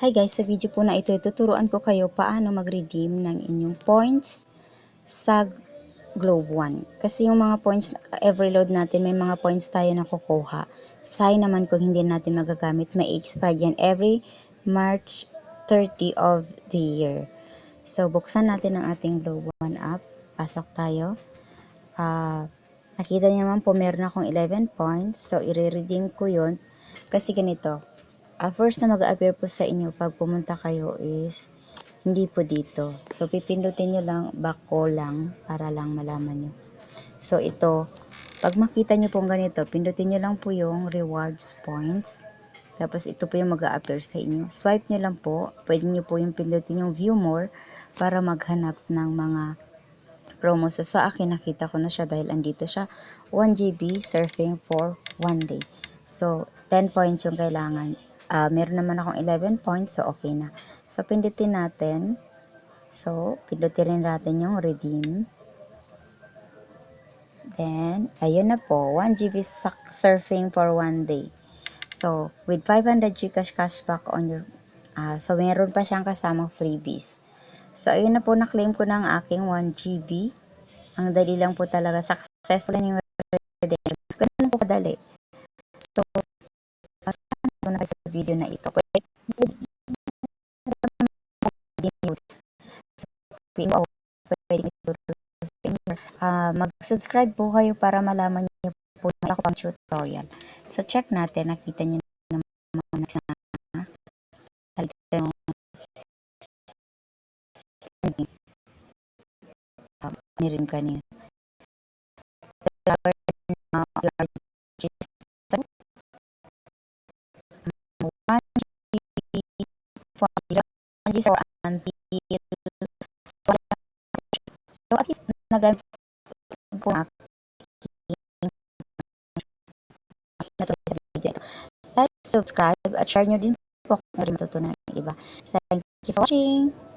Hi guys, sa video po na ito, tuturuan ko kayo paano mag-redeem ng inyong points sa Globe One. Kasi yung mga points, every load natin, may mga points tayo na kukuha. Sayang naman kung hindi natin magagamit, may expire yan every March 30 of the year. So, buksan natin ang ating Globe One app. Pasok tayo. Ah, nakita niyo naman po, meron akong 11 points. So, i-redeem ko yun. Kasi ganito, uh, first na mag-appear po sa inyo pag pumunta kayo is hindi po dito. So, pipindutin nyo lang, back ko lang, para lang malaman nyo. So, ito, pag makita nyo pong ganito, pindutin nyo lang po yung rewards points. Tapos, ito po yung mag-appear sa inyo. Swipe nyo lang po. Pwede nyo po yung pindutin yung view more para maghanap ng mga promo. So, sa akin, nakita ko na siya dahil andito siya. 1 GB surfing for 1 day. So, 10 points yung kailangan uh, meron naman akong 11 points, so okay na. So, pindutin natin. So, pindutin rin natin yung redeem. Then, ayun na po, 1 GB surfing for 1 day. So, with 500 Gcash cashback on your, uh, so meron pa siyang kasamang freebies. So, ayun na po, na-claim ko ng aking 1 GB. Ang dali lang po talaga, successful yung redeem. Ganun po kadali. So, na sa video na ito. Pwede uh, mag-subscribe po kayo para malaman niyo po na ako pang tutorial. So, check natin. Nakita niyo naman sa yung uh, nirin kanina. Technologies or until so at least nagamit po aking like, subscribe at share nyo din po kung matutunan ng iba. Thank you for watching!